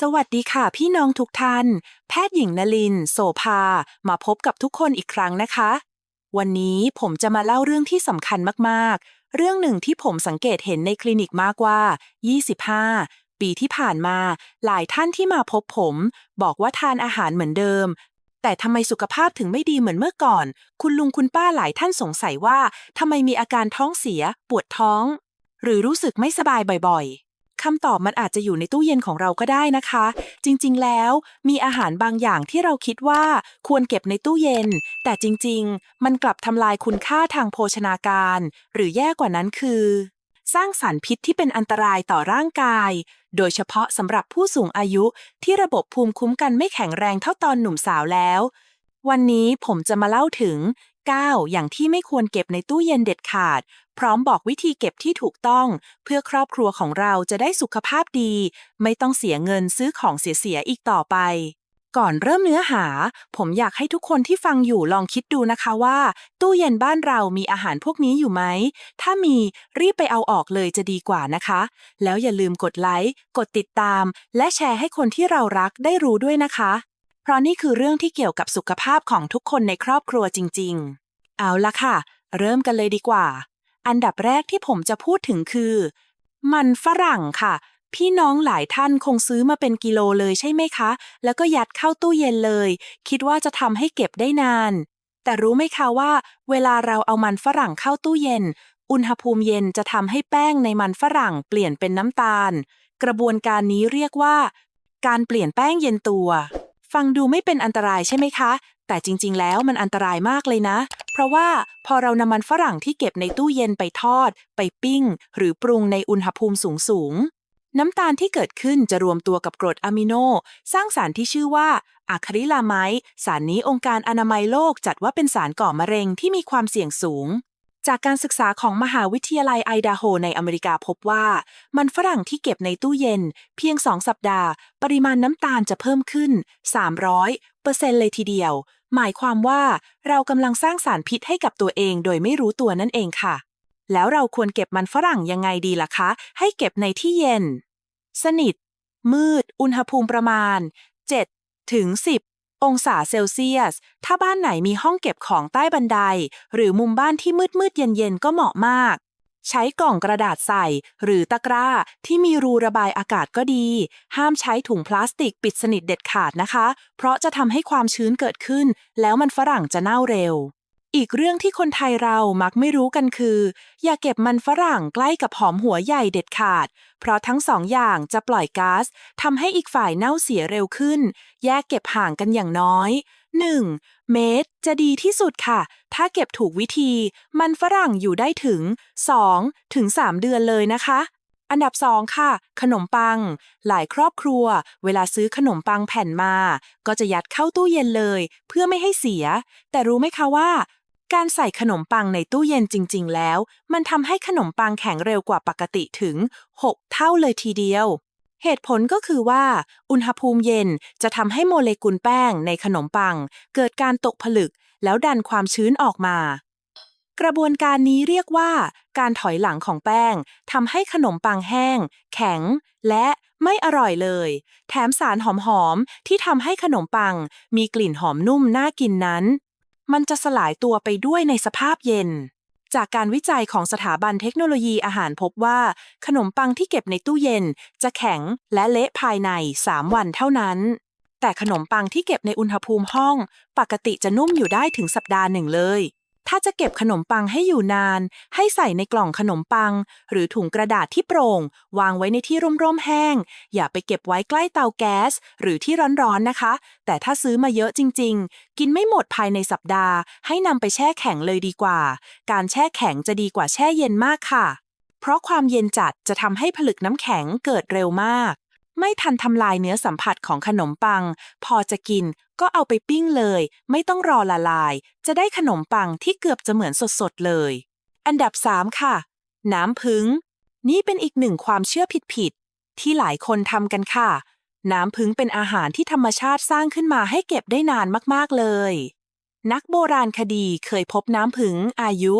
สวัสดีค่ะพี่น้องทุกท่าน แพทย์หญิงนลิน โสภา มาพบกับทุกคนอีกครั้งนะคะ วันนี้ผมจะมาเล่าเรื่องที่สำคัญมากๆ เรื่องหนึ่งที่ผมสังเกตเห็นในคลินิกมากว่า 25 ปีที่ผ่านมา หลายท่านที่มาพบผม บอกว่าทานอาหารเหมือนเดิม แต่ทำไมสุขภาพถึงไม่ดีเหมือนเมื่อก่อน คุณลุงคุณป้าหลายท่านสงสัยว่าทำไมมีอาการท้องเสีย ปวดท้อง หรือรู้สึกไม่สบายบ่อยๆ คำตอบมันอาจจะอยู่ในตู้เย็นของเราก็ได้นะคะ จริงๆ แล้วมีอาหารบางอย่างที่เราคิดว่าควรเก็บในตู้เย็น แต่จริงๆ มันกลับทำลายคุณค่าทางโภชนาการ หรือแย่กว่านั้นคือ สร้างสารพิษที่เป็นอันตรายต่อร่างกาย โดยเฉพาะสำหรับผู้สูงอายุที่ระบบภูมิคุ้มกันไม่แข็งแรงเท่าตอนหนุ่มสาวแล้ว วันนี้ผมจะมาเล่าถึง 9 อย่างที่ไม่ควรเก็บในตู้เย็นเด็ดขาด พร้อมบอกวิธีเก็บที่ถูกต้อง เพื่อครอบครัวของเราจะได้สุขภาพดี ไม่ต้องเสียเงินซื้อของเสียๆอีกต่อไป ก่อนเริ่มเนื้อหา ผมอยากให้ทุกคนที่ฟังอยู่ลองคิดดูนะคะว่า ตู้เย็นบ้านเรามีอาหารพวกนี้อยู่ไหม ถ้ามีรีบไปเอาออกเลยจะดีกว่านะคะ แล้วอย่าลืมกดไลค์กดติดตาม และแชร์ให้คนที่เรารักได้รู้ด้วยนะคะ เพราะนี่คือเรื่องที่เกี่ยวกับสุขภาพของทุกคนในครอบครัวจริง ๆ เอาละค่ะ เริ่มกันเลยดีกว่า อันดับแรกที่ผมจะพูดถึงคือ มันฝรั่งค่ะ พี่น้องหลายท่านคงซื้อมาเป็นกิโลเลยใช่ไหมคะ แล้วก็ยัดเข้าตู้เย็นเลย คิดว่าจะทำให้เก็บได้นาน แต่รู้ไหมคะว่า เวลาเราเอามันฝรั่งเข้าตู้เย็น อุณหภูมิเย็นจะทำให้แป้งในมันฝรั่งเปลี่ยนเป็นน้ำตาล กระบวนการนี้เรียกว่า การเปลี่ยนแป้งเย็นตัว ฟังดูไม่เป็นอันตรายใช่ไหมคะ แต่จริง ๆ แล้วมันอันตรายมากเลยนะ เพราะว่าพอเรานำมันฝรั่งที่เก็บในตู้เย็นไปทอด ไปปิ้ง หรือปรุงในอุณหภูมิสูงๆน้ำตาลที่เกิดขึ้นจะรวมตัวกับกรดอะมิโน สร้างสารที่ชื่อว่าอะคริลาไมด์สารนี้องค์การอนามัยโลกจัดว่าเป็นสารก่อมะเร็งที่มีความเสี่ยงสูง จากการศึกษาของมหาวิทยาลัยไอดาโฮในอเมริกาพบว่า มันฝรั่งที่เก็บในตู้เย็น เพียง2สัปดาห์ ปริมาณน้ำตาลจะเพิ่มขึ้น 300เปอร์เซ็นต์เลยทีเดียว หมายความว่าเรากำลังสร้างสารพิษให้กับตัวเองโดยไม่รู้ตัวนั่นเองค่ะ แล้วเราควรเก็บมันฝรั่งยังไงดีล่ะคะ ให้เก็บในที่เย็น สนิท มืด อุณหภูมิประมาณ 7 ถึง 10 องศาเซลเซียส ถ้าบ้านไหนมีห้องเก็บของใต้บันได หรือมุมบ้านที่มืดมืดๆเย็นเย็นๆก็เหมาะมาก ใช้กล่องกระดาษใส่ หรือตะกร้าที่มีรูระบายอากาศก็ดี ห้ามใช้ถุงพลาสติกปิดสนิทเด็ดขาดนะคะ เพราะจะทำให้ความชื้นเกิดขึ้น แล้วมันฝรั่งจะเน่าเร็ว อีกเรื่องที่คนไทยเรามักไม่รู้กันคือ อย่าเก็บมันฝรั่งใกล้กับหอมหัวใหญ่เด็ดขาด เพราะทั้งสองอย่างจะปล่อยก๊าซทำให้อีกฝ่ายเน่าเสียเร็วขึ้น แยกเก็บห่างกันอย่างน้อย 1. เมตร จะดีที่สุดค่ะ ถ้าเก็บถูกวิธี มันฝรั่งอยู่ได้ถึง 2 ถึง 3 เดือนเลยนะคะ อันดับ 2 ค่ะ ขนมปัง หลายครอบครัว เวลาซื้อขนมปังแผ่นมา ก็จะยัดเข้าตู้เย็นเลย เพื่อไม่ให้เสีย แต่รู้ไหมคะว่า การใส่ขนมปังในตู้เย็นจริง ๆ แล้ว มันทำให้ขนมปังแข็งเร็วกว่าปกติถึง 6 เท่าเลยทีเดียว เหตุผลก็คือว่า อุณหภูมิเย็นจะทำให้โมเลกุลแป้งในขนมปัง เกิดการตกผลึกแล้วดันความชื้นออกมา กระบวนการนี้เรียกว่า การถอยหลังของแป้งทำให้ขนมปังแห้ง แข็ง และไม่อร่อยเลย แถมสารหอมๆที่ทำให้ขนมปัง มีกลิ่นหอมนุ่มน่ากินนั้น มันจะสลายตัวไปด้วยในสภาพเย็น จากการวิจัยของสถาบันเทคโนโลยีอาหารพบว่า ขนมปังที่เก็บในตู้เย็น จะแข็งและเละภายใน 3 วันเท่านั้น แต่ขนมปังที่เก็บในอุณหภูมิห้อง ปกติจะนุ่มอยู่ได้ถึงสัปดาห์หนึ่งเลย ถ้าจะเก็บขนมปังให้อยู่นาน ให้ใส่ในกล่องขนมปัง หรือถุงกระดาษที่โปร่ง วางไว้ในที่ร่มๆแห้ง อย่าไปเก็บไว้ใกล้เตาแก๊ส หรือที่ร้อนๆนะคะ แต่ถ้าซื้อมาเยอะจริง ๆ กินไม่หมดภายในสัปดาห์ ให้นำไปแช่แข็งเลยดีกว่า การแช่แข็งจะดีกว่าแช่เย็นมากค่ะ เพราะความเย็นจัดจะทำให้ผลึกน้ำแข็งเกิดเร็วมาก ไม่ทันทำลายเนื้อสัมผัสของขนมปัง พอจะกินก็เอาไปปิ้งเลย ไม่ต้องรอละลาย จะได้ขนมปังที่เกือบจะเหมือนสดๆเลย อันดับ 3 ค่ะ น้ำพึ่งนี่เป็นอีกหนึ่งความเชื่อผิดๆที่หลายคนทำกันค่ะ น้ำพึ่งเป็นอาหารที่ธรรมชาติสร้างขึ้นมาให้เก็บได้นานมากๆเลย นักโบราณคดีเคยพบน้ำผึ้งอายุ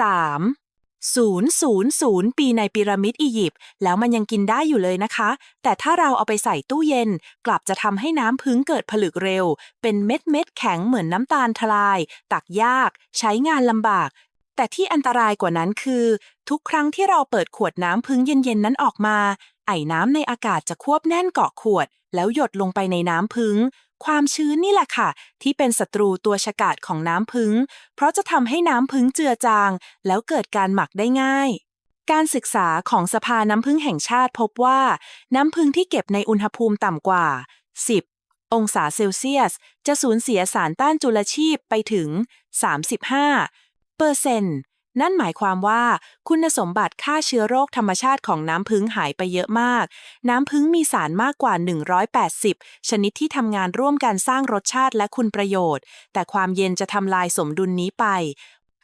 3 000 ปีในพีระมิดอียิปต์แล้วมันยังกินได้อยู่เลยนะคะ แต่ถ้าเราเอาไปใส่ตู้เย็น กลับจะทำให้น้ำพึ่งเกิดผลึกเร็ว เป็นเม็ดเม็ดแข็งเหมือนน้ำตาลทลาย ตักยาก ใช้งานลำบาก แต่ที่อันตรายกว่านั้นคือ ทุกครั้งที่เราเปิดขวดน้ำพึ่งเย็นๆนั้นออกมา ไอ้น้ำในอากาศจะควบแน่นเกาะขวด แล้วหยดลงไปในน้ำพึ่ง ความชื้นนี่แหละค่ะ ที่เป็นศัตรูตัวฉกาจของน้ำพึ่ง เพราะจะทำให้น้ำพึ่งเจือจาง แล้วเกิดการหมักได้ง่าย การศึกษาของสภาน้ำพึ่งแห่งชาติพบว่า น้ำพึ่งที่เก็บในอุณหภูมิต่ำกว่า 10 องศาเซลเซียส จะสูญเสียสารต้านจุลชีพไปถึง 35เปอร์เซ็นต์ นั่นหมายความว่า คุณสมบัติฆ่าเชื้อโรคธรรมชาติของน้ำพึ่งหายไปเยอะมาก น้ำพึ่งมีสารมากกว่า 180 ชนิดที่ทำงานร่วมกันสร้างรสชาติและคุณประโยชน์ แต่ความเย็นจะทำลายสมดุลนี้ไป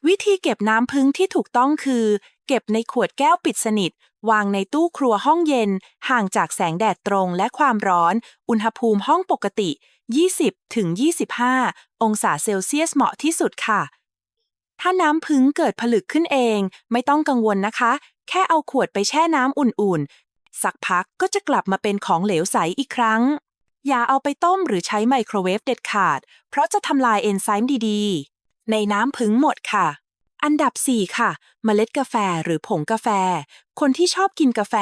วิธีเก็บน้ำพึ่งที่ถูกต้องคือ เก็บในขวดแก้วปิดสนิท วางในตู้ครัวห้องเย็น ห่างจากแสงแดดตรงและความร้อน อุณหภูมิห้องปกติ 20ถึง25 องศาเซลเซียสเหมาะที่สุดค่ะ ถ้าน้ำพึ่งเกิดผลึกขึ้นเอง ไม่ต้องกังวลนะคะ แค่เอาขวดไปแช่น้ำอุ่นๆ สักพักก็จะกลับมาเป็นของเหลวใสอีกครั้ง อย่าเอาไปต้มหรือใช้ไมโครเวฟเด็ดขาด เพราะจะทำลายเอนไซม์ดีๆ ในน้ำพึ่งหมดค่ะ อันดับ 4 ค่ะ เมล็ดกาแฟหรือผงกาแฟ คนที่ชอบกินกาแฟ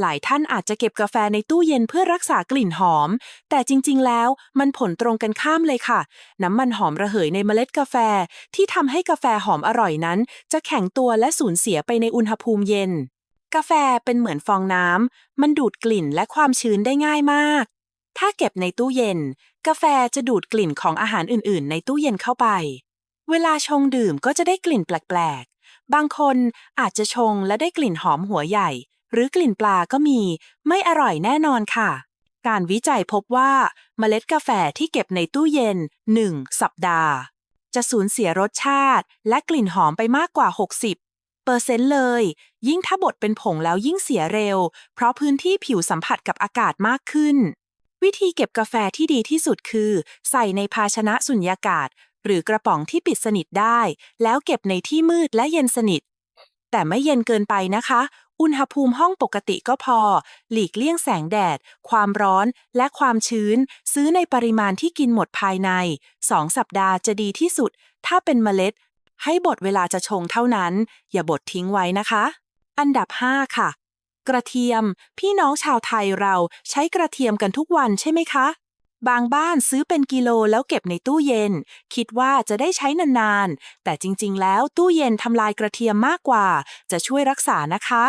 หลายท่านอาจจะเก็บกาแฟในตู้เย็นเพื่อรักษากลิ่นหอม แต่จริง ๆ แล้วมันผลตรงกันข้ามเลยค่ะ น้ำมันหอมระเหยในเมล็ดกาแฟ ที่ทำให้กาแฟหอมอร่อยนั้น จะแข็งตัวและสูญเสียไปในอุณหภูมิเย็น กาแฟเป็นเหมือนฟองน้ำมันดูดกลิ่นและความชื้นได้ง่ายมาก ถ้าเก็บในตู้เย็น กาแฟจะดูดกลิ่นของอาหารอื่น ๆ ในตู้เย็นเข้าไป เวลาชงดื่มก็จะได้กลิ่นแปลกๆ บางคนอาจจะชงและได้กลิ่นหอมหัวใหญ่ หรือกลิ่นปลาก็มี ไม่อร่อยแน่นอนค่ะ การวิจัยพบว่าเมล็ดกาแฟที่เก็บในตู้เย็น 1 สัปดาห์ จะสูญเสียรสชาติ และกลิ่นหอมไปมากกว่า 60เปอร์เซ็นต์เลย ยิ่งถ้าบดเป็นผงแล้วยิ่งเสียเร็ว เพราะพื้นที่ผิวสัมผัสกับอากาศมากขึ้น วิธีเก็บกาแฟที่ดีที่สุดคือ ใส่ในภาชนะสุญญากาศ หรือกระป๋องที่ปิดสนิทได้ แล้วเก็บในที่มืดและเย็นสนิท แต่ไม่เย็นเกินไปนะคะ อุณหภูมิห้องปกติก็พอ หลีกเลี่ยงแสงแดด ความร้อนและความชื้น ซื้อในปริมาณที่กินหมดภายใน 2 สัปดาห์จะดีที่สุด ถ้าเป็นเมล็ด ให้บดเวลาจะชงเท่านั้น อย่าบดทิ้งไว้นะคะ อันดับ 5 ค่ะ กระเทียม พี่น้องชาวไทยเราใช้กระเทียมกันทุกวันใช่ไหมคะ บางบ้านซื้อเป็นกิโลแล้วเก็บในตู้เย็น คิดว่าจะได้ใช้นานๆ แต่จริงๆ แล้วตู้เย็นทำลายกระเทียมมากกว่า จะช่วยรักษานะคะ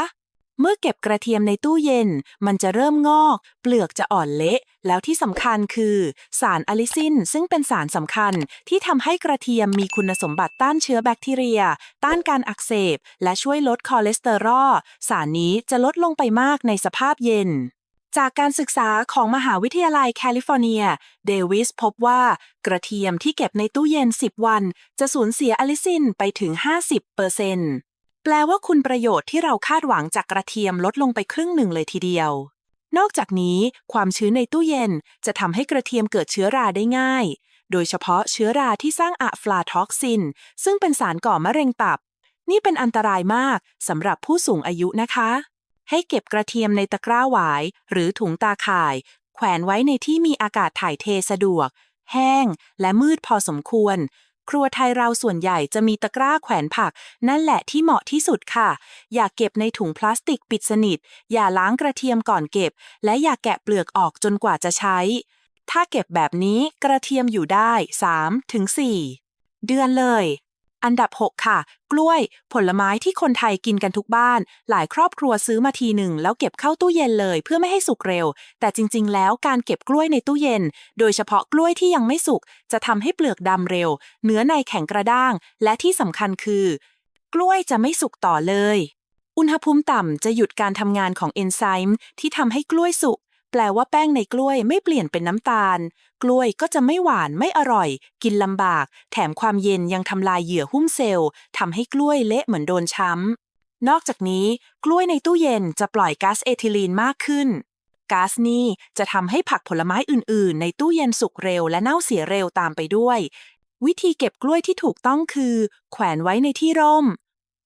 เมื่อเก็บกระเทียมในตู้เย็น มันจะเริ่มงอก เปลือกจะอ่อนเละ แล้วที่สำคัญคือ สารอะลิซิน ซึ่งเป็นสารสำคัญที่ทำให้กระเทียมมีคุณสมบัติต้านเชื้อแบคทีเรีย ต้านการอักเสบ และช่วยลดคอเลสเตอรอล สารนี้จะลดลงไปมากในสภาพเย็น จากการศึกษาของมหาวิทยาลัยแคลิฟอร์เนีย เดวิสพบว่ากระเทียมที่เก็บในตู้เย็น 10 วัน จะสูญเสียอลิซินไปถึง 50เปอร์เซ็นต์แปลว่าคุณประโยชน์ที่เราคาดหวังจากกระเทียมลดลงไปครึ่งหนึ่งเลยทีเดียว นอกจากนี้ ความชื้นในตู้เย็นจะทำให้กระเทียมเกิดเชื้อราได้ง่าย โดยเฉพาะเชื้อราที่สร้างอะฟลาท็อกซิน ซึ่งเป็นสารก่อมะเร็งตับ นี่เป็นอันตรายมากสำหรับผู้สูงอายุนะคะ ให้เก็บกระเทียมในตะกร้าหวาย หรือถุงตาข่าย แขวนไว้ในที่มีอากาศถ่ายเทสะดวก แห้ง และมืดพอสมควร ครัวไทยเราส่วนใหญ่จะมีตะกร้าแขวนผัก นั่นแหละที่เหมาะที่สุดค่ะ อย่าเก็บในถุงพลาสติกปิดสนิท อย่าล้างกระเทียมก่อนเก็บ และอย่าแกะเปลือกออกจนกว่าจะใช้ ถ้าเก็บแบบนี้กระเทียมอยู่ได้3ถึง4เดือนเลย อันดับ 6 ค่ะ กล้วย ผลไม้ที่คนไทยกินกันทุกบ้าน หลายครอบครัวซื้อมาทีหนึ่ง แล้วเก็บเข้าตู้เย็นเลยเพื่อไม่ให้สุกเร็ว แต่จริง ๆ แล้วการเก็บกล้วยในตู้เย็น โดยเฉพาะกล้วยที่ยังไม่สุก จะทำให้เปลือกดำเร็ว เนื้อในแข็งกระด้าง และที่สำคัญคือ กล้วยจะไม่สุกต่อเลย อุณหภูมิต่ำจะหยุดการทำงานของเอนไซม์ที่ทำให้กล้วยสุก แปลว่าแป้งในกล้วยไม่เปลี่ยนเป็นน้ำตาล กล้วยก็จะไม่หวานไม่อร่อย กินลำบาก แถมความเย็นยังทำลายเหยื่อหุ้มเซลล์ทำให้กล้วยเละเหมือนโดนช้ำ นอกจากนี้ กล้วยในตู้เย็นจะปล่อยก๊าซเอทิลีนมากขึ้นก๊าซนี้จะทำให้ผักผลไม้อื่น ๆ ในตู้เย็นสุกเร็วและเน่าเสียเร็วตามไปด้วย วิธีเก็บกล้วยที่ถูกต้องคือ แขวนไว้ในที่ร่ม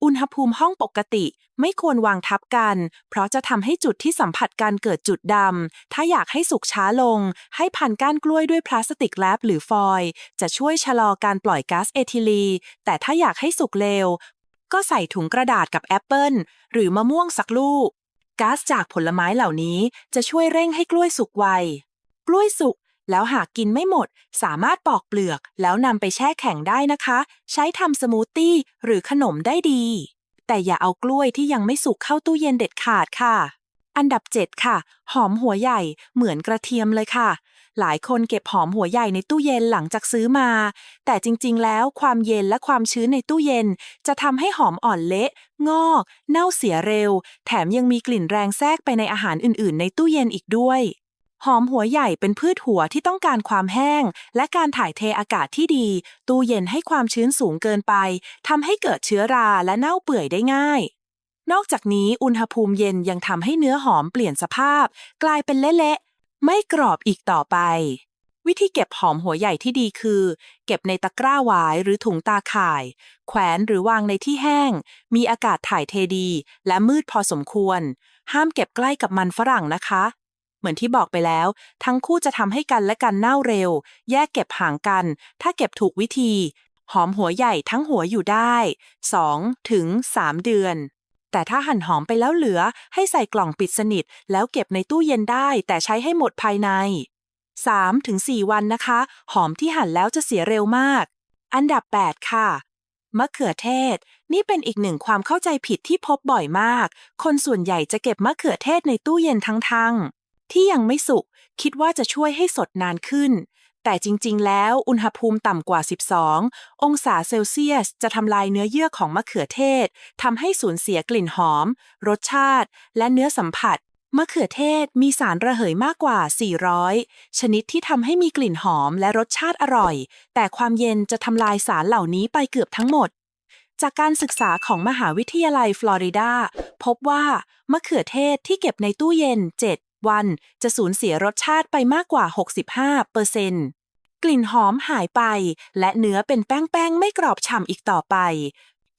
อุณหภูมิห้องปกติไม่ควรวางทับกัน เพราะจะทำให้จุดที่สัมผัสกันเกิดจุดดำ ถ้าอยากให้สุกช้าลง ให้พันก้านกล้วยด้วยพลาสติกแรปหรือฟอยล์จะช่วยชะลอการปล่อยก๊าซเอทิลี แต่ถ้าอยากให้สุกเร็ว ก็ใส่ถุงกระดาษกับแอปเปิลหรือมะม่วงสักลูก ก๊าซจากผลไม้เหล่านี้จะช่วยเร่งให้กล้วยสุกไว กล้วยสุก แล้วหากกินไม่หมด สามารถปอกเปลือก แล้วนำไปแช่แข็งได้นะคะ ใช้ทำสมูทตี้หรือขนมได้ดี แต่อย่าเอากล้วยที่ยังไม่สุกเข้าตู้เย็นเด็ดขาดค่ะ อันดับ 7 ค่ะ หอมหัวใหญ่ เหมือนกระเทียมเลยค่ะ หลายคนเก็บหอมหัวใหญ่ในตู้เย็นหลังจากซื้อมา แต่จริงๆ แล้วความเย็นและความชื้นในตู้เย็น จะทำให้หอมอ่อนเละ งอก เน่าเสียเร็ว แถมยังมีกลิ่นแรงแทรกไปในอาหารอื่นๆ ในตู้เย็นอีกด้วย หอมหัวใหญ่เป็นพืชหัวที่ต้องการความแห้ง และการถ่ายเทอากาศที่ดี ตู้เย็นให้ความชื้นสูงเกินไปทำให้เกิดเชื้อราและเน่าเปื่อยได้ง่าย นอกจากนี้อุณหภูมิเย็นยังทำให้เนื้อหอมเปลี่ยนสภาพ กลายเป็นเละๆไม่กรอบอีกต่อไป วิธีเก็บหอมหัวใหญ่ที่ดีคือ เก็บในตะกร้าหวายหรือถุงตาข่าย แขวนหรือวางในที่แห้ง มีอากาศถ่ายเทดี และมืดพอสมควร ห้ามเก็บใกล้กับมันฝรั่งนะคะ เหมือนที่บอกไปแล้ว ทั้งคู่จะทำให้กันและกันเน่าเร็ว แยกเก็บห่างกัน ถ้าเก็บถูกวิธี หอมหัวใหญ่ทั้งหัวอยู่ได้ 2 ถึง 3 เดือน แต่ถ้าหั่นหอมไปแล้วเหลือ ให้ใส่กล่องปิดสนิท แล้วเก็บในตู้เย็นได้ แต่ใช้ให้หมดภายใน3ถึง4วันนะคะ หอมที่หั่นแล้วจะเสียเร็วมาก อันดับ 8 ค่ะมะเขือเทศ นี่เป็นอีกหนึ่งความเข้าใจผิดที่พบบ่อยมาก คนส่วนใหญ่จะเก็บมะเขือเทศในตู้เย็นทั้งๆ ที่ยังไม่สุกคิดว่าจะช่วยให้สดนานขึ้น แต่จริงๆ แล้วอุณหภูมิต่ำกว่า 12 องศาเซลเซียส จะทำลายเนื้อเยื่อของมะเขือเทศทำให้สูญเสียกลิ่นหอม รสชาติ และเนื้อสัมผัสมะเขือเทศมีสารระเหยมากกว่า 400 ชนิดที่ทำให้มีกลิ่นหอมและรสชาติอร่อย แต่ความเย็นจะทำลายสารเหล่านี้ไปเกือบทั้งหมด จากการศึกษาของมหาวิทยาลัยฟลอริดา พบว่ามะเขือเทศที่เก็บในตู้เย็น วัน จะสูญเสียรสชาติไปมากกว่า 65เปอร์เซ็นต์กลิ่นหอมหายไป และเนื้อเป็นแป้งๆ ไม่กรอบฉ่ำอีกต่อไป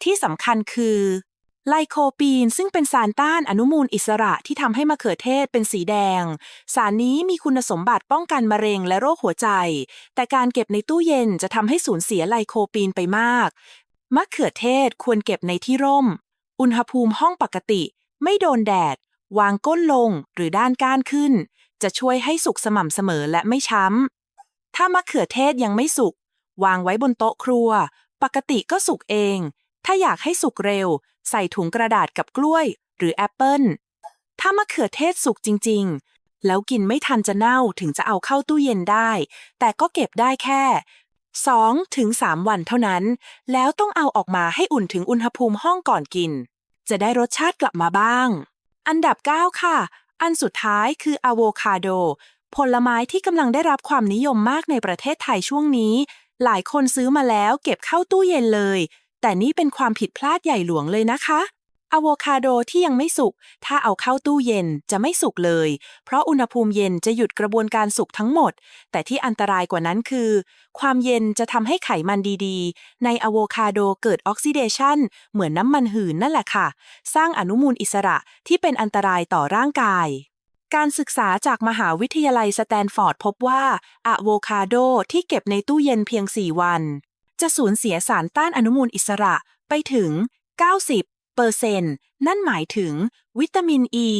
ที่สำคัญคือไลโคปีนซึ่งเป็นสารต้านอนุมูลอิสระที่ทำให้มะเขือเทศเป็นสีแดง สารนี้มีคุณสมบัติป้องกันมะเร็งและโรคหัวใจ แต่การเก็บในตู้เย็นจะทำให้สูญเสียไลโคปีนไปมาก มะเขือเทศควรเก็บในที่ร่ม อุณหภูมิห้องปกติ ไม่โดนแดด วางก้นลงหรือด้านก้านขึ้น จะช่วยให้สุกสม่ำเสมอและไม่ช้ำ ถ้ามะเขือเทศยังไม่สุก วางไว้บนโต๊ะครัว ปกติก็สุกเอง ถ้าอยากให้สุกเร็ว ใส่ถุงกระดาษกับกล้วย หรือแอปเปิลถ้ามะเขือเทศสุกจริง ๆ แล้วกินไม่ทันจะเน่าถึงจะเอาเข้าตู้เย็นได้ แต่ก็เก็บได้แค่ 2 ถึง 3 วันเท่านั้น แล้วต้องเอาออกมาให้อุ่นถึงอุณหภูมิห้องก่อนกิน จะได้รสชาติกลับมาบ้าง อันดับ 9 ค่ะ อันสุดท้ายคืออะโวคาโด ผลไม้ที่กำลังได้รับความนิยมมากในประเทศไทยช่วงนี้ หลายคนซื้อมาแล้วเก็บเข้าตู้เย็นเลย แต่นี่เป็นความผิดพลาดใหญ่หลวงเลยนะคะ อะโวคาโดที่ยังไม่สุก ถ้าเอาเข้าตู้เย็นจะไม่สุกเลย เพราะอุณหภูมิเย็นจะหยุดกระบวนการสุกทั้งหมด แต่ที่อันตรายกว่านั้นคือ ความเย็นจะทำให้ไขมันดีๆ ในอะโวคาโดเกิดออกซิเดชันเหมือนน้ำมันหืนนั่นแหละค่ะ สร้างอนุมูลอิสระที่เป็นอันตรายต่อร่างกายการศึกษาจากมหาวิทยาลัยสแตนฟอร์ดพบว่าอะโวคาโดที่เก็บในตู้เย็นเพียง 4 วัน จะสูญเสียสารต้านอนุมูลอิสระไปถึง90 เปอร์เซ็นต์นั่นหมายถึง วิตามินอ e, ี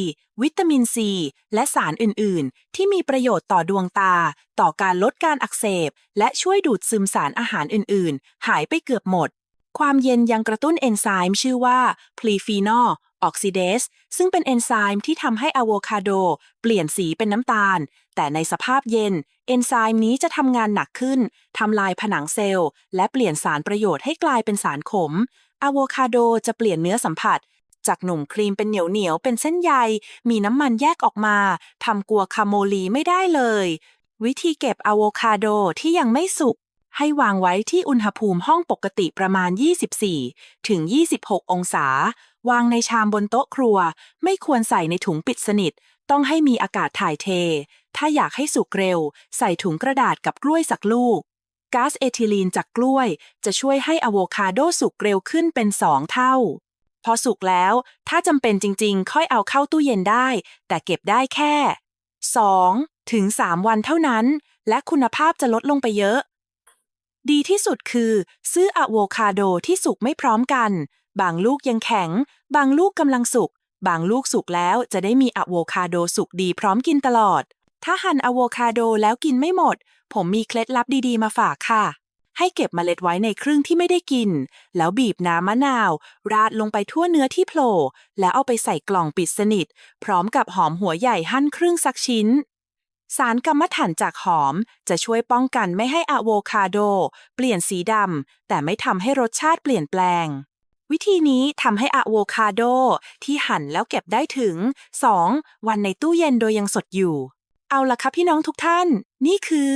วิตามินซีและสารอื่น ๆ ที่มีประโยชน์ต่อดวงตา ต่อการลดการอักเสบ และช่วยดูดซึมสารอาหารอื่น ๆ หายไปเกือบหมด ความเย็นยังกระตุ้นเอนไซม์ชื่อว่าพลีฟีนอลออกซิเดสซึ่งเป็นเอนไซม์ที่ทำให้อะโวคาโด เปลี่ยนสีเป็นน้ำตาล แต่ในสภาพเย็น เอนไซม์นี้จะทำงานหนักขึ้นทำลายผนังเซลล์ และเปลี่ยนสารประโยชน์ให้กลายเป็นสารขม อะโวคาโดจะเปลี่ยนเนื้อสัมผัส จากหนุ่มครีมเป็นเหนียวเหนียวเป็นเส้นใย มีน้ำมันแยกออกมาทำกัวคาโมลีไม่ได้เลย วิธีเก็บอะโวคาโดที่ยังไม่สุก ให้วางไว้ที่อุณหภูมิห้องปกติประมาณ 24 ถึง 26 องศา วางในชามบนโต๊ะครัว ไม่ควรใส่ในถุงปิดสนิท ต้องให้มีอากาศถ่ายเท ถ้าอยากให้สุกเร็ว ใส่ถุงกระดาษกับกล้วยสักลูก ก๊าซเอทิลีนจากกล้วย จะช่วยให้อะโวคาโดสุกเร็วขึ้นเป็น2เท่า พอสุกแล้ว ถ้าจำเป็นจริงๆ ค่อยเอาเข้าตู้เย็นได้ แต่เก็บได้แค่ 2 ถึง 3 วันเท่านั้น และคุณภาพจะลดลงไปเยอะ ดีที่สุดคือ ซื้ออะโวคาโดที่สุกไม่พร้อมกัน บางลูกยังแข็ง บางลูกกำลังสุก บางลูกสุกแล้วจะได้มีอะโวคาโดสุกดีพร้อมกินตลอด ถ้าหั่นอะโวคาโดแล้วกินไม่หมด ผมมีเคล็ดลับดีๆ มาฝากค่ะ ให้เก็บเมล็ดไว้ในครึ่งที่ไม่ได้กิน แล้วบีบน้ำมะนาว ราดลงไปทั่วเนื้อที่โผล่แล้วเอาไปใส่กล่องปิดสนิท พร้อมกับหอมหัวใหญ่หั่นครึ่งสักชิ้น สารกรรมฐานจากหอมจะช่วยป้องกันไม่ให้อะโวคาโด เปลี่ยนสีดำแต่ไม่ทำให้รสชาติเปลี่ยนแปลงวิธีนี้ทำให้อะโวคาโด ที่หั่นแล้วเก็บได้ถึง 2 วันในตู้เย็นโดยยังสดอยู่ เอาละครับพี่น้องทุกท่าน นี่คือ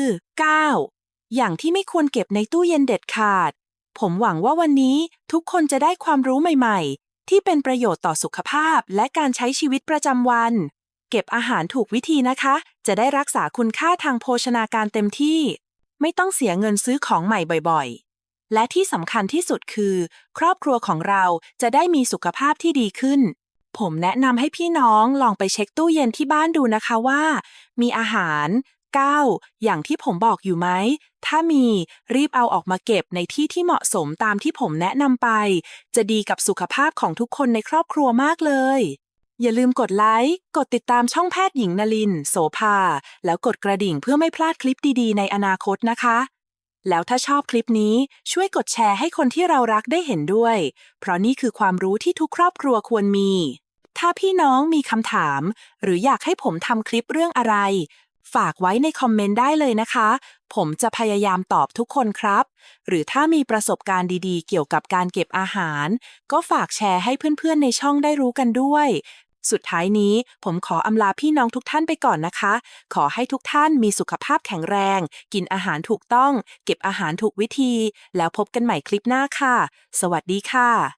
9 อย่างที่ไม่ควรเก็บในตู้เย็นเด็ดขาด ผมหวังว่าวันนี้ทุกคนจะได้ความรู้ใหม่ ๆ ที่เป็นประโยชน์ต่อสุขภาพและการใช้ชีวิตประจำวัน เก็บอาหารถูกวิธีนะคะ จะได้รักษาคุณค่าทางโภชนาการเต็มที่ ไม่ต้องเสียเงินซื้อของใหม่บ่อยๆ และที่สำคัญที่สุดคือ ครอบครัวของเราจะได้มีสุขภาพที่ดีขึ้น ผมแนะนำให้พี่น้องลองไปเช็คตู้เย็นที่บ้านดูนะคะว่า มีอาหาร9อย่างที่ผมบอกอยู่ไหม ถ้ามีรีบเอาออกมาเก็บในที่ที่เหมาะสมตามที่ผมแนะนำไป จะดีกับสุขภาพของทุกคนในครอบครัวมากเลย อย่าลืมกดไลค์ กดติดตามช่องแพทย์หญิงนลิน โสภา แล้วกดกระดิ่งเพื่อไม่พลาดคลิปดีๆ ในอนาคตนะคะ แล้วถ้าชอบคลิปนี้ช่วยกดแชร์ให้คนที่เรารักได้เห็นด้วย เพราะนี่คือความรู้ที่ทุกครอบครัวควรมี ถ้าพี่น้องมีคำถาม หรืออยากให้ผมทำคลิปเรื่องอะไร ฝากไว้ในคอมเมนต์ได้เลยนะคะ ผมจะพยายามตอบทุกคนครับ หรือถ้ามีประสบการณ์ดีๆ เกี่ยวกับการเก็บอาหาร ก็ฝากแชร์ให้เพื่อนๆ ในช่องได้รู้กันด้วย สุดท้ายนี้ผมขออำลาพี่น้องทุกท่านไปก่อนนะคะ ขอให้ทุกท่านมีสุขภาพแข็งแรง กินอาหารถูกต้อง เก็บอาหารถูกวิธี แล้วพบกันใหม่คลิปหน้าค่ะ สวัสดีค่ะ